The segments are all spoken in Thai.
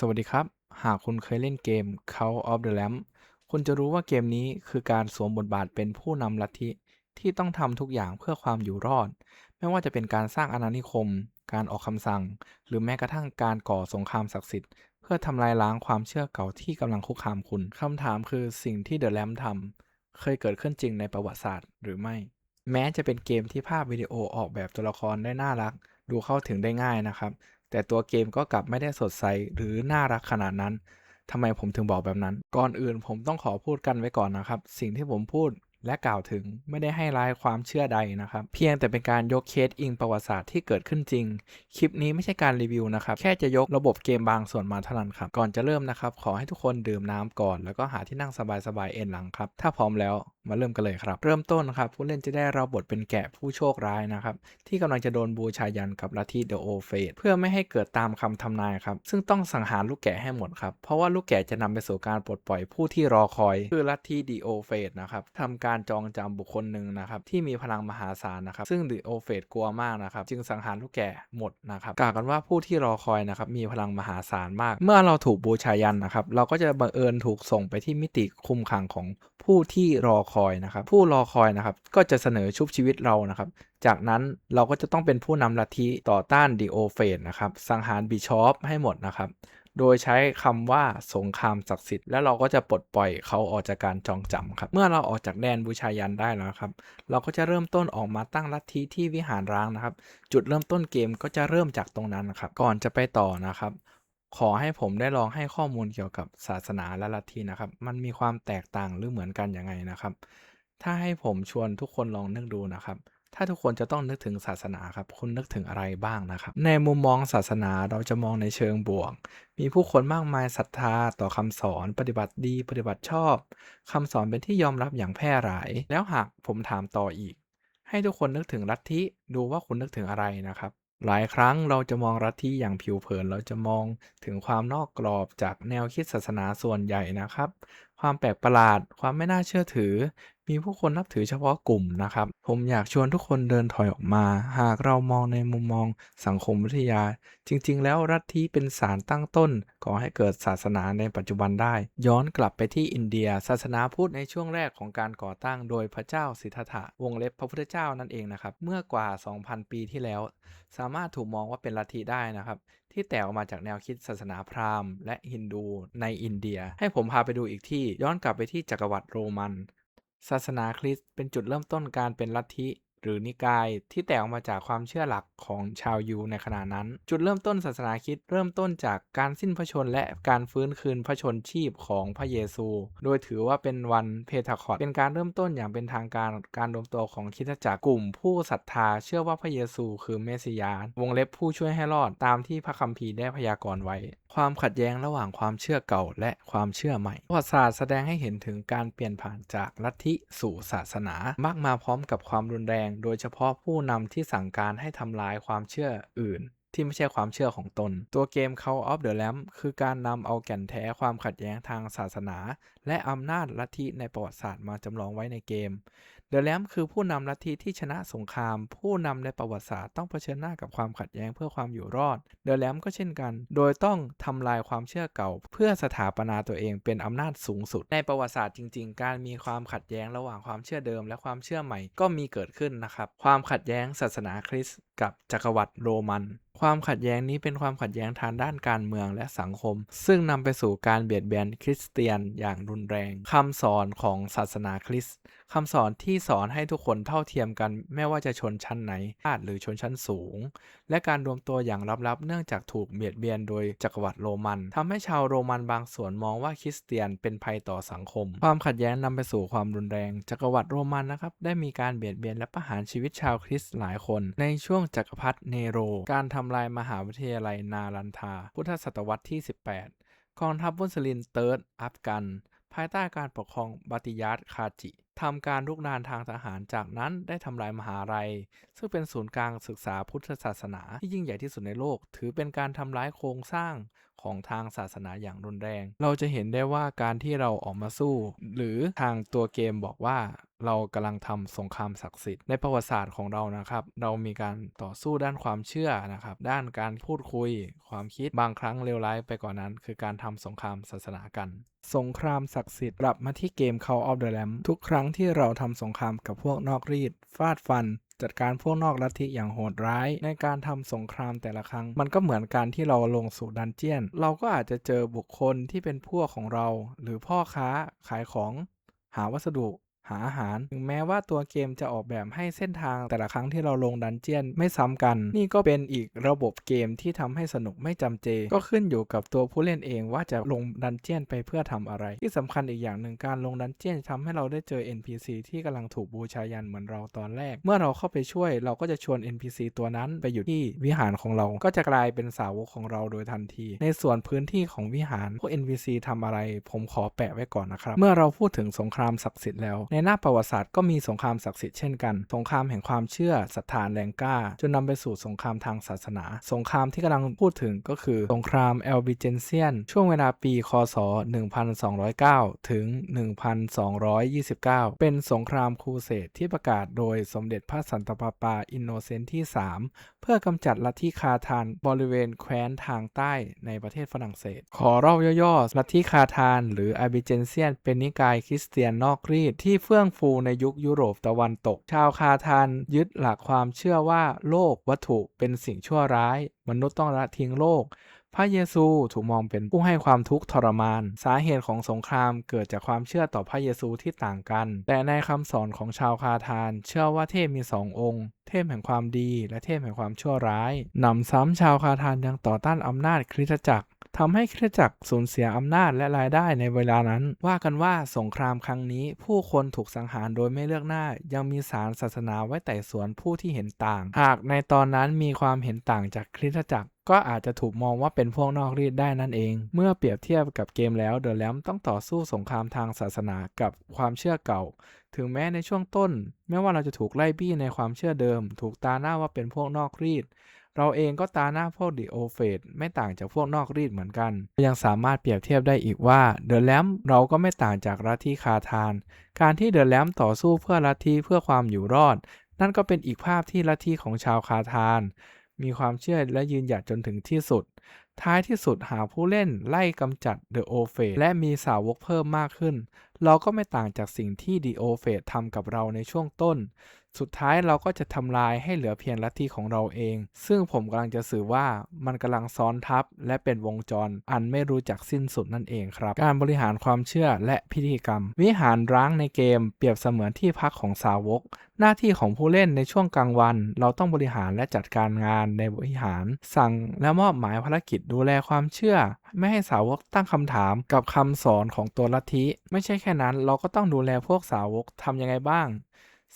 สวัสดีครับ หากคุณเคยเล่นเกม Cult of the Lamb คุณจะรู้ว่าเกมนี้คือการสวมบทบาทเป็นผู้นำลัทธิที่ต้องทำทุกอย่างเพื่อความอยู่รอด ไม่ว่าจะเป็นการสร้างอาณานิคม การออกคำสั่ง หรือแม้กระทั่งการก่อสงครามศักดิ์สิทธิ์ เพื่อทำลายล้างความเชื่อเก่าที่กำลังคุกคามคุณคำถามคือสิ่งที่ The Lamb ทำเคยเกิดขึ้นจริงในประวัติศาสตร์หรือไม่ แม้จะเป็นเกมที่ภาพวิดีโอออกแบบตัวละครได้น่ารัก ดูเข้าถึงได้ง่ายนะครับ แต่ตัวเกมก็กลับไม่ได้สดใสหรือน่ารักขนาดนั้นทำไมผมถึงบอกแบบนั้น ก่อนอื่นผมต้องขอพูดกันไว้ก่อนนะครับ สิ่งที่ผมพูดและกล่าวถึงไม่ได้ให้ร้ายความเชื่อใดนะครับ เพียงแต่เป็นการยกเคสอิงประวัติศาสตร์ที่เกิดขึ้นจริง คลิปนี้ไม่ใช่การรีวิวนะครับ แค่จะยกระบบเกมบางส่วนมาเท่านั้นครับ ก่อนจะเริ่มนะครับ ขอให้ทุกคนดื่มน้ำก่อน แล้วก็หาที่นั่งสบายๆเอนหลังครับ ถ้าพร้อมแล้ว มาเริ่มกันเลยครับ เริ่มต้นครับผู้เล่นจะได้รับบทเป็นแกะผู้โชคร้ายนะครับ ที่กำลังจะโดนบูชายันกับลัทธิเดอะโอเฟสเพื่อไม่ให้เกิดตามคำทำนายครับ ซึ่งต้องสังหารลูกแกะให้หมดครับ เพราะว่าลูกแกะจะนำไปสู่การปลดปล่อยผู้ที่รอคอย คือลัทธิเดอะโอเฟสนะครับทำการจองจำบุคคลหนึ่งนะครับที่มีพลังมหาศาลนะครับ ซึ่งเดอะโอเฟสกลัวมากนะครับ จึงสังหารลูกแกะหมดนะครับกล่าวกันว่าผู้ที่รอคอยนะครับมีพลังมหาศาลมาก เมื่อเราถูกบูชายันนะครับ เราก็จะบังเอิญถูกส่งไปที่มิติคุมขังของผู้ที่รอคอยนะครับ ผู้รอคอยนะครับ ก็จะเสนอชุบชีวิตเรานะครับ จากนั้นเราก็จะต้องเป็นผู้นำลัทธิต่อต้านดีโอเฟสนะครับ สังหารบิชอปให้หมดนะครับ โดยใช้คำว่าสงครามศักดิ์สิทธิ์แล้วเราก็จะปลดปล่อยเขาออกจากการจองจำครับ เมื่อเราออกจากแดนบูชายันได้แล้วครับ เราก็จะเริ่มต้นออกมาตั้งลัทธิที่วิหารร้างนะครับ จุดเริ่มต้นเกมก็จะเริ่มจากตรงนั้นนะครับ ก่อนจะไปต่อนะครับ ขอให้ผมได้ลองให้ข้อมูลเกี่ยวกับศาสนาและลัทธินะครับ มันมีความแตกต่างหรือเหมือนกันยังไงนะครับ ถ้าให้ผมชวนทุกคนลองนึกดูนะครับ ถ้าทุกคนจะต้องนึกถึงศาสนาครับคุณนึกถึงอะไรบ้างนะครับ ในมุมมองศาสนาเราจะมองในเชิงบวก มีผู้คนมากมายศรัทธาต่อคำสอน ปฏิบัติดี ปฏิบัติชอบคำสอนเป็นที่ยอมรับอย่างแพร่หลาย แล้วหากผมถามต่ออีก ให้ทุกคนนึกถึงลัทธิดูว่าคุณนึกถึงอะไรนะครับ หลายครั้งเราจะมองลัทธิอย่างผิวเผิน เราจะมองถึงความนอกกรอบจากแนวคิดศาสนาส่วนใหญ่นะครับ ความแปลกประหลาด ความไม่น่าเชื่อถือ มีผู้คนนับถือเฉพาะกลุ่มนะครับ ผมอยากชวนทุกคนเดินถอยออกมา หากเรามองในมุมมองสังคมวิทยา จริง ๆ แล้วลัฐทธิเป็นสารตั้งต้นก่อให้เกิดศาสนาในปัจจุบันได้ ย้อนกลับไปที่อินเดีย ศาสนาพุทธในช่วงแรกของการก่อตั้งโดยพระเจ้าสิทธัตถะวงเล็บพระพุทธเจ้านั่นเองนะครับ เมื่อกว่า 2,000 ปีที่แล้ว สามารถถูกมองว่าเป็นลัทธิได้นะครับ ที่แตกออกมาจากแนวคิดศาสนาพราหมณ์และฮินดูในอินเดีย ให้ผมพาไปดูอีกที่ย้อนกลับไปที่จักรวรรดิโรมัน ศาสนาคริสต์เป็นจุดเริ่มต้นการเป็นลัทธิ หรือนิกายที่แตกออกมาจากความเชื่อหลักของชาวยูในขณะนั้น จุดเริ่มต้นศาสนาคริสต์เริ่มต้นจากการสิ้นพระชนและการฟื้นคืนพระชนชีพของพระเยซู โดยถือว่าเป็นวันเพทาคอตเป็นการเริ่มต้นอย่างเป็นทางการการรวมตัวของคริสตจักรกลุ่มผู้ศรัทธาเชื่อว่าพระเยซูคือเมสสิยาห์วงเล็บผู้ช่วยให้รอดตามที่พระคัมภีร์ได้พยากรณ์ไว้ความขัดแย้งระหว่างความเชื่อเก่าและความเชื่อใหม่ ประวัติศาสตร์แสดงให้เห็นถึงการเปลี่ยนผ่านจากลัทธิสู่ศาสนา มักมาพร้อมกับความรุนแรง โดยเฉพาะผู้นำที่สั่งการให้ทำลายความเชื่ออื่นที่ไม่ใช่ความเชื่อของตน ตัวเกม Call of the Lamb คือการนำเอาแก่นแท้ความขัดแย้งทางศาสนา และอำนาจลัทธิในประวัติศาสตร์มาจำลองไว้ในเกม เดอะแลมคือผู้นำลัทธิที่ชนะสงคราม ผู้นำในประวัติศาสตร์ต้องเผชิญหน้ากับความขัดแย้งเพื่อความอยู่รอด เดอะแลมก็เช่นกัน โดยต้องทำลายความเชื่อเก่า เพื่อสถาปนาตัวเองเป็นอำนาจสูงสุด ในประวัติศาสตร์จริง ๆ การมีความขัดแย้งระหว่างความเชื่อเดิม และความเชื่อใหม่ก็มีเกิดขึ้นนะครับ ความขัดแย้งศาสนาคริสต์ กับจักรวรรดิโรมัน ความขัดแย้งนี้เป็นความขัดแย้งทางด้านการเมืองและสังคม ซึ่งนำไปสู่การเบียดเบียนคริสเตียนอย่างรุนแรงคำสอนของศาสนาคริสต์คำสอนที่สอนให้ทุกคนเท่าเทียมกัน ไม่ว่าจะชนชั้นไหนชาติหรือชนชั้นสูง และการรวมตัวอย่างลับๆ เนื่องจากถูกเบียดเบียนโดยจักรวรรดิโรมันทำให้ชาวโรมันบางส่วนมองว่าคริสเตียนเป็นภัยต่อสังคม ความขัดแย้งนำไปสู่ความรุนแรง จักรวรรดิโรมันนะครับได้มีการเบียดเบียนและประหารชีวิตชาวคริสต์หลายคน ในช่วงจักรพรรดิเนโร การทำลายมหาวิทยาลัยนารันทา พุทธศตวรรษที่ 18 กองทัพมุสลิมเติร์ดอัฟกัน ภายใต้การปกครองบัติยัตคาจิทำการลุกรานทางทหารจากนั้นได้ทำลายมหาลัย ซึ่งเป็นศูนย์กลางศึกษาพุทธศาสนาที่ยิ่งใหญ่ที่สุดในโลก ถือเป็นการทำลายโครงสร้าง ของทางศาสนาอย่างรุนแรง เราจะเห็นได้ว่าการที่เราออกมาสู้ หรือทางตัวเกมบอกว่าเรากำลังทำสงครามศักดิ์สิทธิ์ในประวัติศาสตร์ของเรานะครับ เรามีการต่อสู้ด้านความเชื่อนะครับ ด้านการพูดคุย ความคิดบางครั้งเลวร้ายไปกว่านนั้น คือการทำสงครามศาสนากัน สงครามศักดิ์สิทธิ์กลับมาที่เกม Call of the Lamb ทุกครั้งที่เราทำสงครามกับพวกนอกรีดฟาดฟัน จัดการพวกนอกลัทธิอย่างโหดร้าย ในการทำสงครามแต่ละครั้ง มันก็เหมือนการที่เราลงสู่ดันเจียน เราก็อาจจะเจอบุคคลที่เป็นพวกของเรา หรือพ่อค้าขายของหาวัสดุ หาอาหาร ถึงแม้ว่าตัวเกมจะออกแบบให้เส้นทางแต่ละครั้งที่เราลงดันเจียนไม่ซ้ำกัน นี่ก็เป็นอีกระบบเกมที่ทำให้สนุกไม่จำเจ ก็ขึ้นอยู่กับตัวผู้เล่นเองว่าจะลงดันเจียนไปเพื่อทำอะไร ที่สำคัญอีกอย่างหนึ่งการลงดันเจียนทำให้เราได้เจอ NPC ที่กำลังถูกบูชายันเหมือนเราตอนแรก เมื่อเราเข้าไปช่วยเราก็จะชวน NPC ตัวนั้นไปอยู่ที่วิหารของเรา ก็จะกลายเป็นสาวกของเราโดยทันที ในส่วนพื้นที่ของวิหารพวก NPC ทำอะไร ผมขอแปะไว้ก่อนนะครับ เมื่อเราพูดถึงสงครามศักดิ์สิทธิ์แล้วในหน้าประวัติศาสตร์ก็มีสงครามศักดิ์สิทธิ์เช่นกัน สงครามแห่งความเชื่อศรัทธาแรงกล้า จนนำไปสู่สงครามทางศาสนา สงครามที่กำลังพูดถึงก็คือสงครามแอลบิเจนเซียน ช่วงเวลาปีคศ 1209 ถึง 1229 เป็นสงครามครูเสดที่ประกาศโดยสมเด็จพระสันตะปาปาอินโนเซนต์ที่ 3 เพื่อกำจัดลัทธิคาทานบริเวณแคว้นทางใต้ในประเทศฝรั่งเศส ขอเล่าย่อๆลัทธิคาทาน หรืออาบิเจนเซียน เป็นนิกายคริสเตียนนอกรีดที่เฟื่องฟูในยุคยุโรปตะวันตก ชาวคาทานยึดหลักความเชื่อว่าโลกวัตถุเป็นสิ่งชั่วร้าย มนุษย์ต้องละทิ้งโลก พระเยซูถูกมองเป็นผู้ให้ความทุกข์ทรมาน สาเหตุของสงครามเกิดจากความเชื่อต่อพระเยซูที่ต่างกัน แต่ในคำสอนของชาวคาทานเชื่อว่าเทพมีสององค์ เทพแห่งความดีและเทพแห่งความชั่วร้าย หนำซ้ำชาวคาทานยังต่อต้านอำนาจคริสตจักร ทำให้คริสตจักรสูญเสียอำนาจและรายได้ในเวลานั้น ว่ากันว่าสงครามครั้งนี้ ผู้คนถูกสังหารโดยไม่เลือกหน้า ยังมีสารศาสนาไว้ไต่สวนผู้ที่เห็นต่าง หากในตอนนั้นมีความเห็นต่างจากคริสตจักรก็อาจจะถูกมองว่าเป็นพวกนอกรีดได้นั่นเอง เมื่อเปรียบเทียบกับเกมแล้วเดอะแลมต้องต่อสู้สงครามทางศาสนากับความเชื่อเก่า ถึงแม้ในช่วงต้น แม้ว่าเราจะถูกไล่บี้ในความเชื่อเดิม ถูกตาหน้าว่าเป็นพวกนอกรีด เราเองก็ตาหน้าพวกดิโอเฟดไม่ต่างจากพวกนอกรีดเหมือนกัน ยังสามารถเปรียบเทียบได้อีกว่าเดอะแลมเราก็ไม่ต่างจากลัทธิคาทาน การที่เดอะแลมต่อสู้เพื่อลัทธิเพื่อความอยู่รอด นั่นก็เป็นอีกภาพที่ลัทธิของชาวคาทาน มีความเชื่อและยืนหยัดจนถึงที่สุด ท้ายที่สุดหาผู้เล่นไล่กำจัดเดอะโอเฟตและมีสาวกเพิ่มมากขึ้น เราก็ไม่ต่างจากสิ่งที่ดีโอเฟททำกับเราในช่วงต้น สุดท้ายเราก็จะทำลายให้เหลือเพียงลัทธิของเราเอง ซึ่งผมกำลังจะสื่อว่ามันกำลังซ้อนทับ และเป็นวงจรอันไม่รู้จักสิ้นสุดนั่นเองครับ การบริหารความเชื่อและพิธีกรรม วิหารร้างในเกม เปรียบเสมือนที่พักของสาวก หน้าที่ของผู้เล่นในช่วงกลางวัน เราต้องบริหารและจัดการงานในวิหาร สั่งและมอบหมายภารกิจดูแลความเชื่อ ไม่ให้สาวกตั้งคำถามกับคำสอนของตัวลัทธิ ไม่ใช่แค่นั้น เราก็ต้องดูแลพวกสาวกทำยังไงบ้าง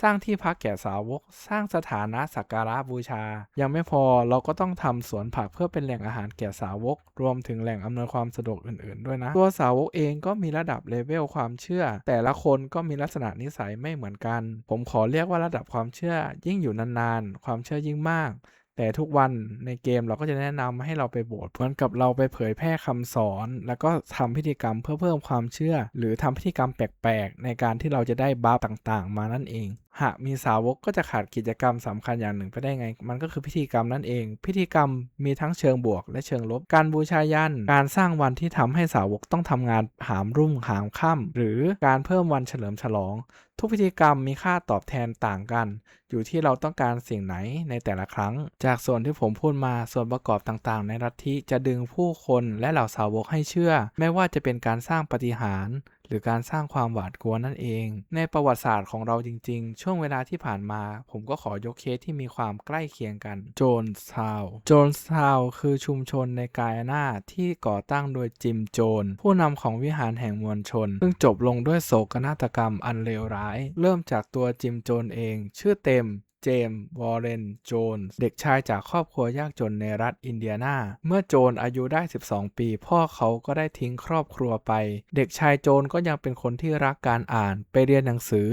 สร้างที่พักแก่สาวก สร้างสถานะสักการะบูชา ยังไม่พอเราก็ต้องทำสวนผักเพื่อเป็นแหล่งอาหารแก่สาวก รวมถึงแหล่งอำนวยความสะดวกอื่นๆ ด้วยนะ ตัวสาวกเองก็มีระดับเลเวลความเชื่อ แต่ละคนก็มีลักษณะนิสัยไม่เหมือนกัน ผมขอเรียกว่าระดับความเชื่อ ยิ่งอยู่นานๆ ความเชื่อยิ่งมาก แต่ทุกวันในเกมเราก็จะแนะนำให้เราไปโบสถ์เหมือนกับเราไปเผยแพร่คำสอน แล้วก็ทำพิธีกรรมเพื่อเพิ่มความเชื่อ หรือทำพิธีกรรมแปลกๆ ในการที่เราจะได้บัฟต่างๆ มานั่นเอง หากมีสาวกก็จะขาดกิจกรรมสำคัญอย่างหนึ่งไปได้ไง มันก็คือพิธีกรรมนั่นเอง พิธีกรรมมีทั้งเชิงบวก และเชิงลบ การบูชายัน การสร้างวันที่ทำให้สาวกต้องทำงานหามรุ่งหามค่ำหรือการเพิ่มวันเฉลิมฉลอง ทุกพิธีกรรมมีค่าตอบแทนต่างกัน อยู่ที่เราต้องการสิ่งไหนในแต่ละครั้ง จากส่วนที่ผมพูดมาส่วนประกอบต่างๆ ในลัทธิจะดึงผู้คนและเหล่าสาวกให้เชื่อ ไม่ว่าจะเป็นการสร้างปฏิหาร หรือการสร้างความหวาดกลัวนั่นเอง ในประวัติศาสตร์ของเราจริงๆ ช่วงเวลาที่ผ่านมา ผมก็ขอยกเคสที่มีความใกล้เคียงกันโจนส์ทาวโจนส์ทาวคือชุมชนในกายานาที่ก่อตั้งโดยจิมโจน ผู้นำของวิหารแห่งมวลชน ซึ่งจบลงด้วยโศกนาฏกรรมอันเลวร้าย เริ่มจากตัวจิมโจนเอง ชื่อเต็ม เจมส์วอร์เรนโจนส์เด็กชายจากครอบครัวยากจนในรัฐอินเดียนาเมื่อโจนอายุได้ 12 ปี พ่อเขาก็ได้ทิ้งครอบครัวไป เด็กชายโจนก็ยังเป็นคนที่รักการอ่านไปเรียนหนังสือ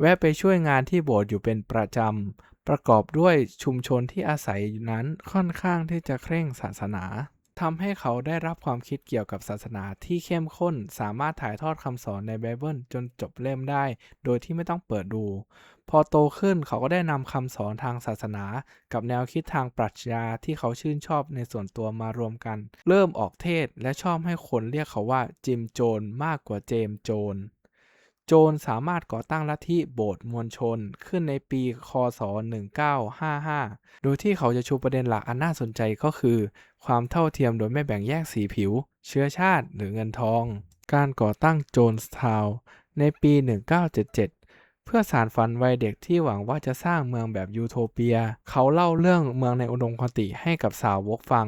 แวะไปช่วยงานที่โบสถ์อยู่เป็นประจำประกอบด้วยชุมชนที่อาศัยอยู่นั้นค่อนข้างที่จะเคร่งศาสนาทำให้เขาได้รับความคิดเกี่ยวกับศาสนาที่เข้มข้น สามารถถ่ายทอดคำสอนในไบเบิลจนจบเล่มได้ โดยที่ไม่ต้องเปิดดู พอโตขึ้นเขาก็ได้นำคำสอนทางศาสนา กับแนวคิดทางปรัชญาที่เขาชื่นชอบในส่วนตัวมารวมกัน เริ่มออกเทศและชอบให้คนเรียกเขาว่าจิมโจนมากกว่าเจมโจนโจนสามารถก่อตั้งลัทธิโบสถ์มวลชนขึ้นในปี คศ 1955 โดยที่เขาจะชูประเด็นหลักอันน่าสนใจก็คือ ความเท่าเทียมโดยไม่แบ่งแยกสีผิว เชื้อชาติหรือเงินทอง การก่อตั้งโจนส์ทาวในปี 1977 เพื่อสารฝันวัยเด็กที่หวังว่าจะสร้างเมืองแบบยูโทเปีย เขาเล่าเรื่องเมืองในอุดมคติให้กับสาวกฟัง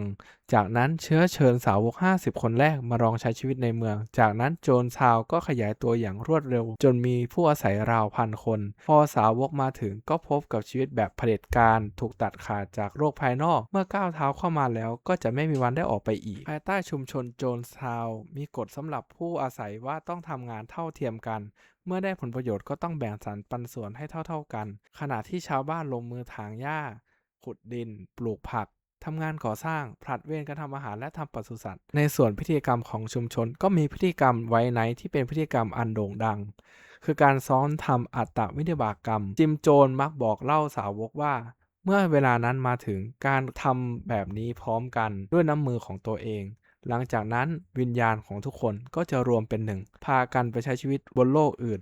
จากนั้นเชื้อเชิญสาวก 50 คนแรกมาลองใช้ชีวิตในเมือง จากนั้นโจนทาวก็ขยายตัวอย่างรวดเร็ว จนมีผู้อาศัยราวพันคน พอสาวกมาถึงก็พบกับชีวิตแบบเผด็จการ ถูกตัดขาดจากโลกภายนอก เมื่อก้าวเท้าเข้ามาแล้วก็จะไม่มีวันได้ออกไปอีก ภายใต้ชุมชนโจนทาว มีกฎสำหรับผู้อาศัยว่าต้องทำงานเท่าเทียมกันเมื่อได้ผลประโยชน์ก็ต้องแบ่งสรรปันส่วนให้เท่าๆกัน ขณะที่ชาวบ้านลงมือถางหญ้า ขุดดิน ปลูกผัก ทำงานก่อสร้าง ผลัดเวรกันทำอาหารและทำปศุสัตว์ ในส่วนพิธีกรรมของชุมชน ก็มีพิธีกรรมไว้ไนที่เป็นพิธีกรรมอันโด่งดัง คือการซ้อนทำอัตตวินิบากกรรม จิมโจนมักบอกเล่าสาวกว่า เมื่อเวลานั้นมาถึงการทำแบบนี้พร้อมกันด้วยน้ำมือของตัวเอง หลังจากนั้นวิญญาณของทุกคนก็จะรวมเป็นหนึ่ง พากันไปใช้ชีวิตบนโลกอื่น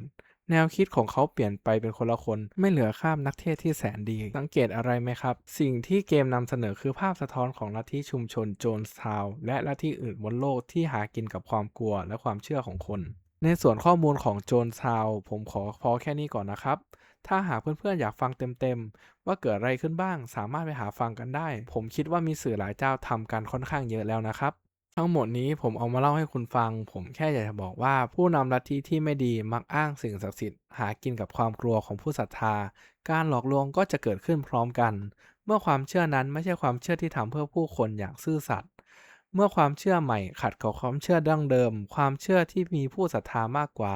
แนวคิดของเขาเปลี่ยนไปเป็นคนละคน ไม่เหลือข้ามนักเทศที่แสนดี สังเกตอะไรไหมครับ สิ่งที่เกมนำเสนอคือภาพสะท้อนของลัทธิชุมชนโจนส์ทาวน์และลัทธิอื่นบนโลกที่หากินกับความกลัวและความเชื่อของคน ในส่วนข้อมูลของโจนส์ทาวน์ผมขอพอแค่นี้ก่อนนะครับ ถ้าหากเพื่อนๆอยากฟังเต็มๆ ว่าเกิดอะไรขึ้นบ้าง สามารถไปหาฟังกันได้ ผมคิดว่ามีสื่อหลายเจ้าทำกันค่อนข้างเยอะแล้วนะครับ ทั้งหมดนี้ผมเอามาเล่าให้คุณฟัง ผมแค่อยากจะบอกว่าผู้นำลัทธิที่ไม่ดีมักอ้างสิ่งศักดิ์สิทธิ์หากินกับความกลัวของผู้ศรัทธา การหลอกลวงก็จะเกิดขึ้นพร้อมกัน เมื่อความเชื่อนั้นไม่ใช่ความเชื่อที่ทำเพื่อผู้คนอย่างซื่อสัตย์เมื่อความเชื่อใหม่ขัดกับความเชื่อดั้งเดิม ความเชื่อที่มีผู้ศรัทธามากกว่า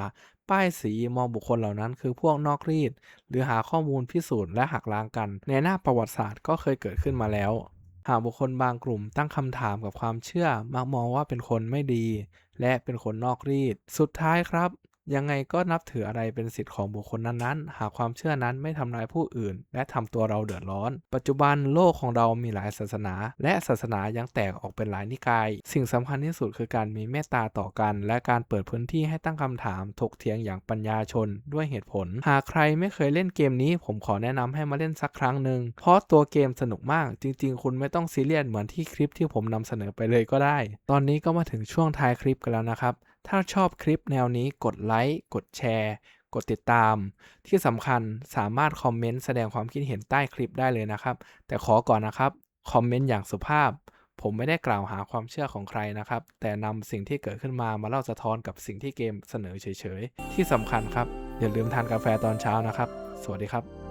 ป้ายสีมองบุคคลเหล่านั้นคือพวกนอกรีด หรือหาข้อมูลพิสูจน์และหักล้างกัน ในหน้าประวัติศาสตร์ก็เคยเกิดขึ้นมาแล้ว หากบุคคลบางกลุ่มตั้งคำถามกับความเชื่อมักมองว่าเป็นคนไม่ดี และเป็นคนนอกรีด สุดท้ายครับ ยังไงก็นับถืออะไรเป็นสิทธิ์ของบุคคลนั้นๆ หากความเชื่อนั้นไม่ทำร้ายผู้อื่น และทำตัวเราเดือดร้อน ปัจจุบันโลกของเรามีหลายศาสนา และศาสนายังแตกออกเป็นหลายนิกาย สิ่งสำคัญที่สุดคือการมีเมตตาต่อกัน และการเปิดพื้นที่ให้ตั้งคำถามถกเถียงอย่างปัญญาชนด้วยเหตุผล หากใครไม่เคยเล่นเกมนี้ ผมขอแนะนำให้มาเล่นสักครั้งหนึ่งเพราะตัวเกมสนุกมาก จริง ๆ คุณไม่ต้องซีเรียสเหมือนที่คลิปที่ผมนำเสนอไปเลยก็ได้ ตอนนี้ก็มาถึงช่วงท้ายคลิปกันแล้วนะครับ ถ้าชอบคลิปแนวนี้กดไลค์ กดแชร์ กดติดตาม ที่สำคัญสามารถคอมเมนต์แสดงความคิดเห็นใต้คลิปได้เลยนะครับ แต่ขอก่อนนะครับ คอมเมนต์อย่างสุภาพ ผมไม่ได้กล่าวหาความเชื่อของใครนะครับ แต่นำสิ่งที่เกิดขึ้นมามาเล่าสะท้อนกับสิ่งที่เกมเสนอเฉยๆ ที่สำคัญครับ อย่าลืมทานกาแฟตอนเช้านะครับ สวัสดีครับ